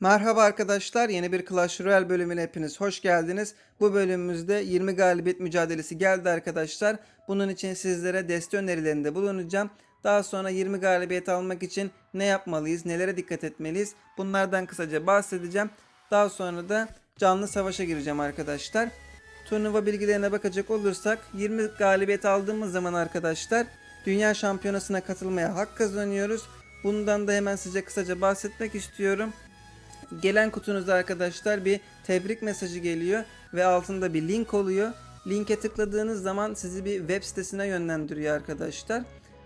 Merhaba arkadaşlar, yeni bir Clash Royale bölümüne hepiniz hoş geldiniz. Bu bölümümüzde 20 galibiyet mücadelesi geldi arkadaşlar. Bunun için sizlere deste önerilerinde bulunacağım. Daha sonra 20 galibiyet almak için ne yapmalıyız, nelere dikkat etmeliyiz bunlardan kısaca bahsedeceğim. Daha sonra da canlı savaşa gireceğim arkadaşlar. Turnuva bilgilerine bakacak olursak 20 galibiyet aldığımız zaman arkadaşlar Dünya Şampiyonası'na katılmaya hak kazanıyoruz. Bundan da hemen size kısaca bahsetmek istiyorum. Gelen kutunuzda arkadaşlar bir tebrik mesajı geliyor ve altında bir link oluyor. Linke tıkladığınız zaman sizi bir web sitesine yönlendiriyor arkadaşlar.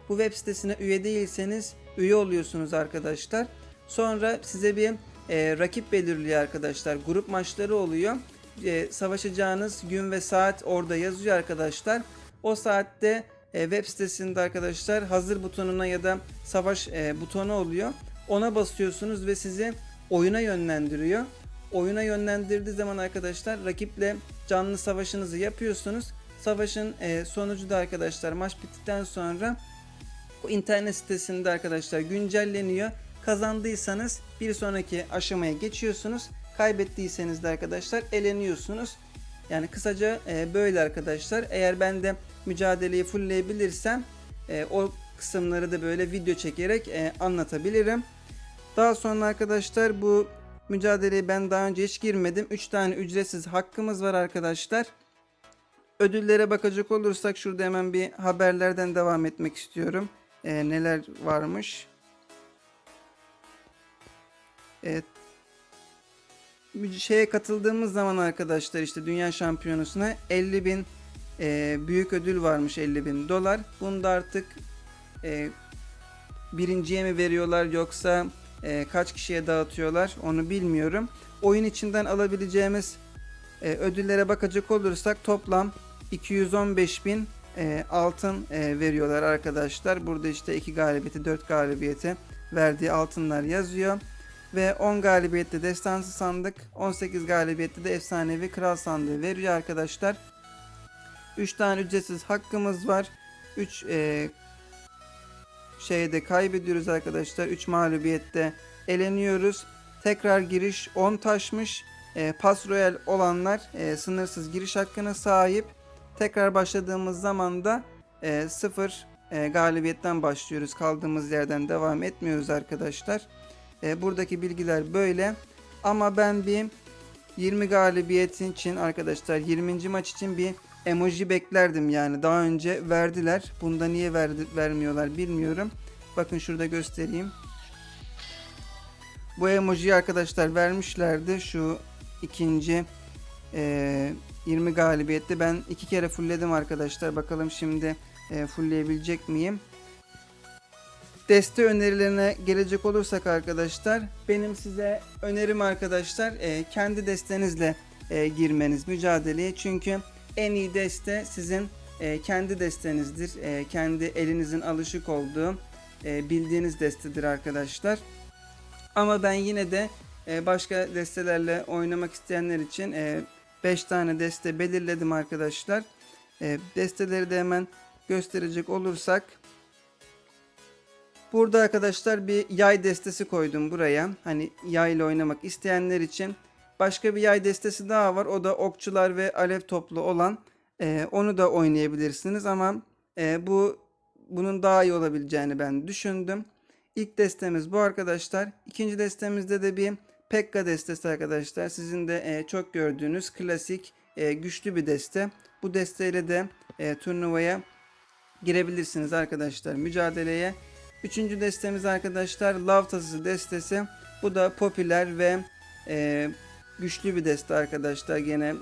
Bu web sitesine üye değilseniz üye oluyorsunuz arkadaşlar. Sonra size bir e, rakip belirliyor arkadaşlar. Grup maçları oluyor. E, savaşacağınız gün ve saat orada yazıyor arkadaşlar. O saatte e, web sitesinde arkadaşlar hazır butonuna ya da savaş e, butonu oluyor. Ona basıyorsunuz ve sizi oyuna yönlendiriyor. Oyuna yönlendirdiği zaman arkadaşlar rakiple canlı savaşınızı yapıyorsunuz. Savaşın e, sonucu da arkadaşlar maç bittikten sonra o internet sitesinde arkadaşlar güncelleniyor. Kazandıysanız bir sonraki aşamaya geçiyorsunuz. Kaybettiyseniz de arkadaşlar eleniyorsunuz. Yani kısaca e, böyle arkadaşlar. Eğer ben de mücadeleyi fullleyebilirsem e, o kısımları da böyle video çekerek anlatabilirim. Daha sonra arkadaşlar bu mücadeleye ben daha önce hiç girmedim. 3 tane ücretsiz hakkımız var arkadaşlar. Ödüllere bakacak olursak şurada hemen bir haberlerden devam etmek istiyorum. Ee, neler varmış. Evet. Şeye katıldığımız zaman arkadaşlar işte Dünya Şampiyonası'na 50 bin e, büyük ödül varmış 50 bin dolar. Bunu da artık e, birinciye mi veriyorlar yoksa e, kaç kişiye dağıtıyorlar onu bilmiyorum. Oyun içinden alabileceğimiz e, ödüllere bakacak olursak toplam 215 bin e, altın e, veriyorlar arkadaşlar. Burada işte 2 galibiyeti 4 galibiyeti verdiği altınlar yazıyor. Ve 10 galibiyette destansı sandık, 18 galibiyette de efsanevi kral sandığı veriyor arkadaşlar. 3 tane ücretsiz hakkımız var. 3 e, şeyde kaybediyoruz arkadaşlar. 3 mağlubiyette eleniyoruz. Tekrar giriş 10 taşmış. E, Pas Royal olanlar e, sınırsız giriş hakkına sahip. Tekrar başladığımız zaman da e, 0 e, galibiyetten başlıyoruz. Kaldığımız yerden devam etmiyoruz arkadaşlar. E, buradaki bilgiler böyle. Ama ben bir 20 galibiyetin için arkadaşlar 20. maç için bir emoji beklerdim yani. Daha önce verdiler. Bunda niye verdi, vermiyorlar bilmiyorum. Bakın şurada göstereyim. Bu emojiyi arkadaşlar vermişlerdi. Şu ikinci e, 20 galibiyette ben iki kere fullledim arkadaşlar. Bakalım şimdi e, fullleyebilecek miyim? Deste önerilerine gelecek olursak arkadaşlar benim size önerim arkadaşlar e, kendi destenizle e, girmeniz mücadeleye çünkü en iyi deste sizin e, kendi destenizdir e, kendi elinizin alışık olduğu e, bildiğiniz destedir arkadaşlar ama ben yine de e, başka destelerle oynamak isteyenler için 5 tane deste belirledim arkadaşlar e, desteleri de hemen gösterecek olursak Burada arkadaşlar bir yay destesi koydum buraya. Hani yay ile oynamak isteyenler için. Başka bir yay destesi daha var. O da okçular ve alev toplu olan. Ee, onu da oynayabilirsiniz ama e, bu bunun daha iyi olabileceğini ben düşündüm. İlk destemiz bu arkadaşlar. İkinci destemizde de bir Pekka destesi arkadaşlar. Sizin de e, çok gördüğünüz klasik e, güçlü bir deste. Bu desteyle de e, turnuvaya girebilirsiniz arkadaşlar mücadeleye. Üçüncü destemiz arkadaşlar Lav Tasası destesi. Bu da popüler ve e, güçlü bir deste arkadaşlar. Gene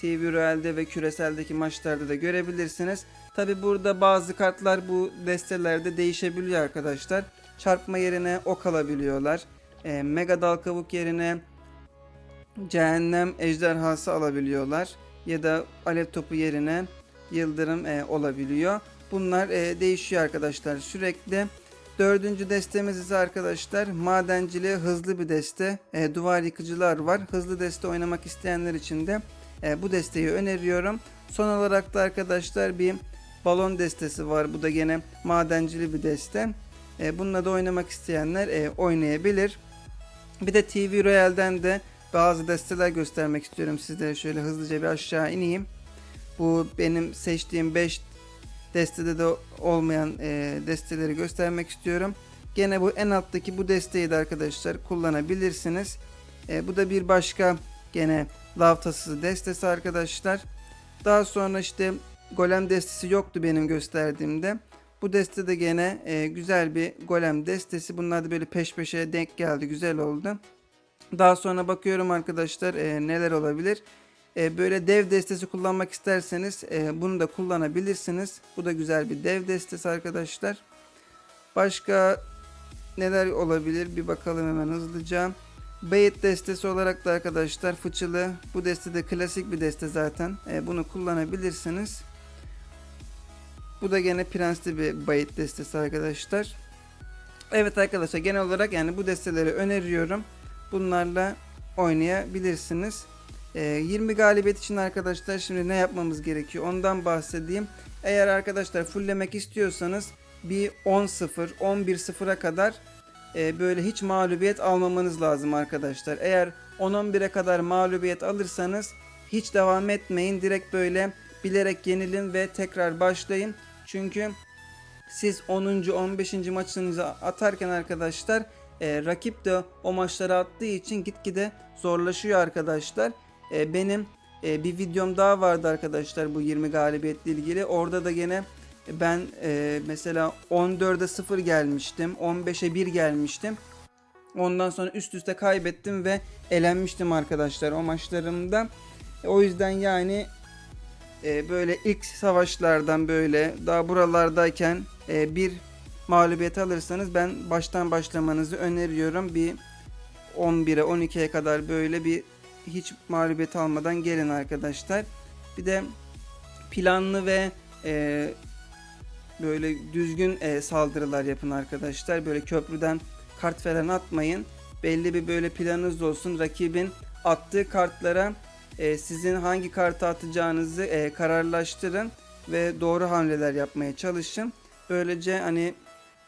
TV Royale'de ve küreseldeki maçlarda da görebilirsiniz. Tabi burada bazı kartlar bu destelerde değişebiliyor arkadaşlar. Çarpma yerine ok alabiliyorlar. E, Mega Dal Kavuk yerine Cehennem Ejderhası alabiliyorlar. Ya da Alev Topu yerine Yıldırım e, olabiliyor. Bunlar e, değişiyor arkadaşlar sürekli. Dördüncü destemiz ise arkadaşlar madenciliğe hızlı bir deste. E, duvar yıkıcılar var. Hızlı deste oynamak isteyenler için de e, bu desteği öneriyorum. Son olarak da arkadaşlar bir balon destesi var. Bu da gene madencili bir deste. E, bununla da oynamak isteyenler e, oynayabilir. Bir de TV Royale'den de bazı desteler göstermek istiyorum sizlere. Şöyle hızlıca bir aşağı ineyim. Bu benim seçtiğim 5 destede de olmayan e, desteleri göstermek istiyorum. Gene bu en alttaki bu desteği de arkadaşlar kullanabilirsiniz. E, bu da bir başka gene lav tasası destesi arkadaşlar. Daha sonra işte golem destesi yoktu benim gösterdiğimde. Bu deste de gene e, güzel bir golem destesi. Bunlar da böyle peş peşe denk geldi. Güzel oldu. Daha sonra bakıyorum arkadaşlar e, neler olabilir. E, böyle dev destesi kullanmak isterseniz e, bunu da kullanabilirsiniz. Bu da güzel bir dev destesi arkadaşlar. Başka neler olabilir bir bakalım hemen hızlıca. Bait destesi olarak da arkadaşlar fıçılı. Bu deste de klasik bir deste zaten. E, bunu kullanabilirsiniz. Bu da gene prensli bir bait destesi arkadaşlar. Evet arkadaşlar genel olarak yani bu desteleri öneriyorum. Bunlarla oynayabilirsiniz. E, 20 galibiyet için arkadaşlar şimdi ne yapmamız gerekiyor ondan bahsedeyim. Eğer arkadaşlar fulllemek istiyorsanız bir 10-0, 11-0'a kadar e, böyle hiç mağlubiyet almamanız lazım arkadaşlar. Eğer 10-11'e kadar mağlubiyet alırsanız hiç devam etmeyin. Direkt böyle bilerek yenilin ve tekrar başlayın. Çünkü siz 10. 15. maçınızı atarken arkadaşlar e, rakip de o maçları attığı için gitgide zorlaşıyor arkadaşlar. E, benim e, bir videom daha vardı arkadaşlar bu 20 galibiyetle ilgili. Orada da gene ben e, mesela 14'e 0 gelmiştim. 15'e 1 gelmiştim. Ondan sonra üst üste kaybettim ve elenmiştim arkadaşlar o maçlarımda. E, o yüzden yani e, böyle ilk savaşlardan böyle daha buralardayken e, bir mağlubiyet alırsanız ben baştan başlamanızı öneriyorum. Bir 11'e 12'ye kadar böyle bir hiç mağlubiyet almadan gelin arkadaşlar. Bir de planlı ve e, böyle düzgün e, saldırılar yapın arkadaşlar. Böyle köprüden kart falan atmayın. Belli bir böyle planınız olsun. Rakibin attığı kartlara e, sizin hangi kartı atacağınızı e, kararlaştırın ve doğru hamleler yapmaya çalışın. Böylece hani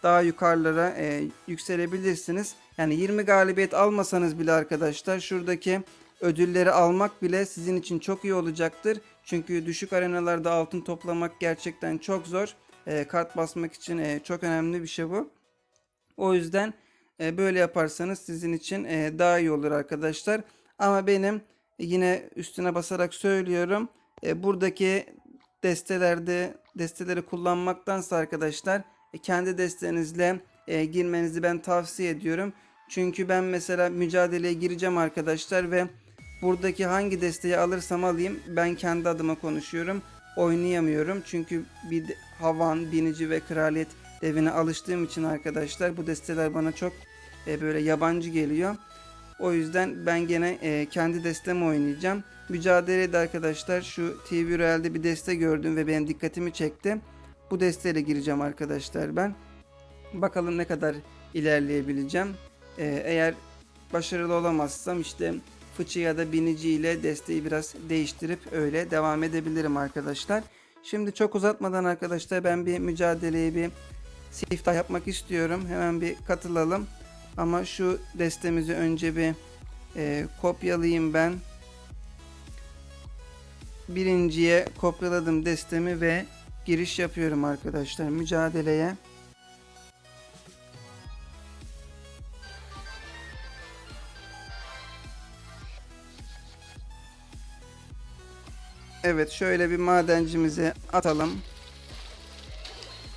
daha yukarılara e, yükselebilirsiniz. Yani 20 galibiyet almasanız bile arkadaşlar şuradaki ödülleri almak bile sizin için çok iyi olacaktır. Çünkü düşük arenalarda altın toplamak gerçekten çok zor. E, kart basmak için e, çok önemli bir şey bu. O yüzden e, böyle yaparsanız sizin için e, daha iyi olur arkadaşlar. Ama benim yine üstüne basarak söylüyorum. E, buradaki destelerde desteleri kullanmaktansa arkadaşlar e, kendi destenizle e, girmenizi ben tavsiye ediyorum. Çünkü ben mesela mücadeleye gireceğim arkadaşlar ve buradaki hangi desteği alırsam alayım ben kendi adıma konuşuyorum. Oynayamıyorum. Çünkü bir havan, binici ve kraliyet devine alıştığım için arkadaşlar bu desteler bana çok e, böyle yabancı geliyor. O yüzden ben gene e, kendi destemi oynayacağım. Mücadelede arkadaşlar şu TV Royale'de bir deste gördüm ve benim dikkatimi çekti. Bu desteyle gireceğim arkadaşlar ben. Bakalım ne kadar ilerleyebileceğim. Ee, eğer başarılı olamazsam işte fıçı ya da binici ile desteği biraz değiştirip öyle devam edebilirim arkadaşlar. Şimdi çok uzatmadan arkadaşlar ben bir mücadeleye bir siftah yapmak istiyorum. Hemen bir katılalım. Ama şu destemizi önce bir e, kopyalayayım ben. Birinciye kopyaladım destemi ve giriş yapıyorum arkadaşlar mücadeleye. Evet şöyle bir madencimizi atalım.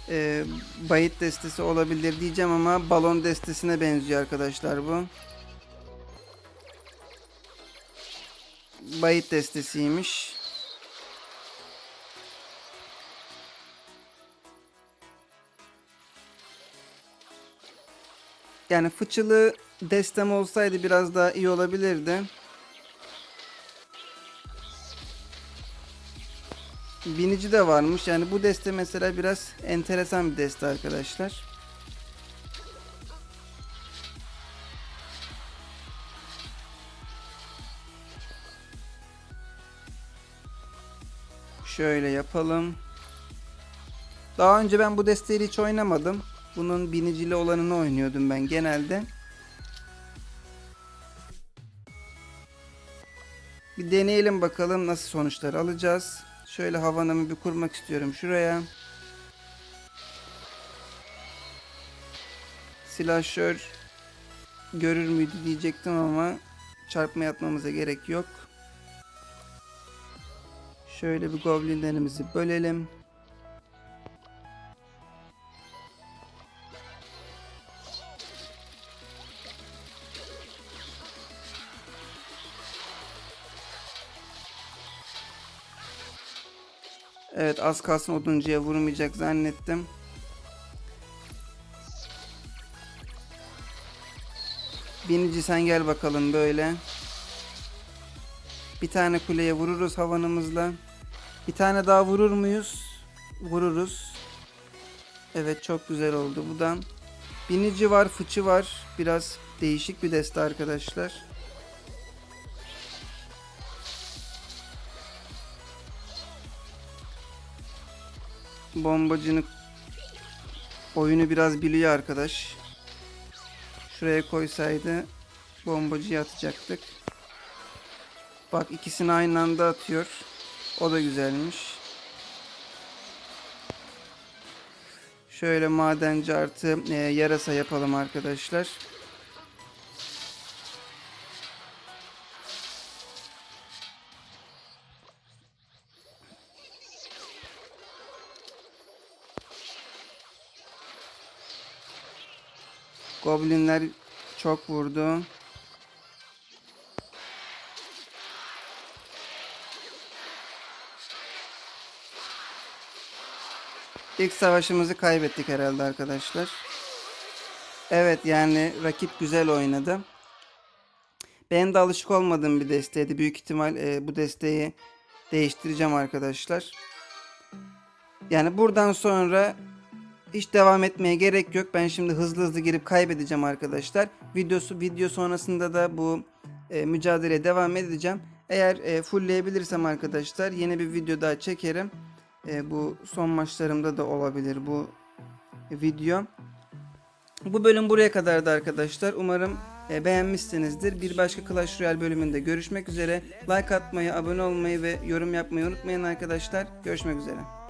Ee, bayit destesi olabilir diyeceğim ama balon destesine benziyor arkadaşlar bu. Bayit destesiymiş. Yani fıçılı destem olsaydı biraz daha iyi olabilirdi. Binici de varmış. Yani bu deste mesela biraz enteresan bir deste arkadaşlar. Şöyle yapalım. Daha önce ben bu desteği hiç oynamadım. Bunun binicili olanını oynuyordum ben genelde. Bir deneyelim bakalım nasıl sonuçlar alacağız. Şöyle havanımı bir kurmak istiyorum şuraya. Silahşör görür müydü diyecektim ama çarpma yapmamıza gerek yok. Şöyle bir goblinlerimizi bölelim. Evet az kalsın oduncuya vurmayacak zannettim. Binici sen gel bakalım böyle. Bir tane kuleye vururuz havanımızla. Bir tane daha vurur muyuz? Vururuz. Evet çok güzel oldu bu da. Binici var, fıçı var. Biraz değişik bir deste arkadaşlar. Bombacının oyunu biraz biliyor arkadaş. Şuraya koysaydı bombacıyı atacaktık. Bak ikisini aynı anda atıyor. O da güzelmiş. Şöyle madenci artı e, yarasa yapalım arkadaşlar. Goblinler çok vurdu. İlk savaşımızı kaybettik herhalde arkadaşlar. Evet yani rakip güzel oynadı. Benim de alışık olmadığım bir desteydi. Büyük ihtimal e, bu desteği değiştireceğim arkadaşlar. Yani buradan sonra hiç devam etmeye gerek yok. Ben şimdi hızlı hızlı girip kaybedeceğim arkadaşlar. Videosu video sonrasında da bu e, mücadeleye devam edeceğim. Eğer e, fullleyebilirsem arkadaşlar yeni bir video daha çekerim. E, bu son maçlarımda da olabilir bu video. Bu bölüm buraya kadardı arkadaşlar. Umarım e, beğenmişsinizdir. Bir başka Clash Royale bölümünde görüşmek üzere. Like atmayı, abone olmayı ve yorum yapmayı unutmayın arkadaşlar. Görüşmek üzere.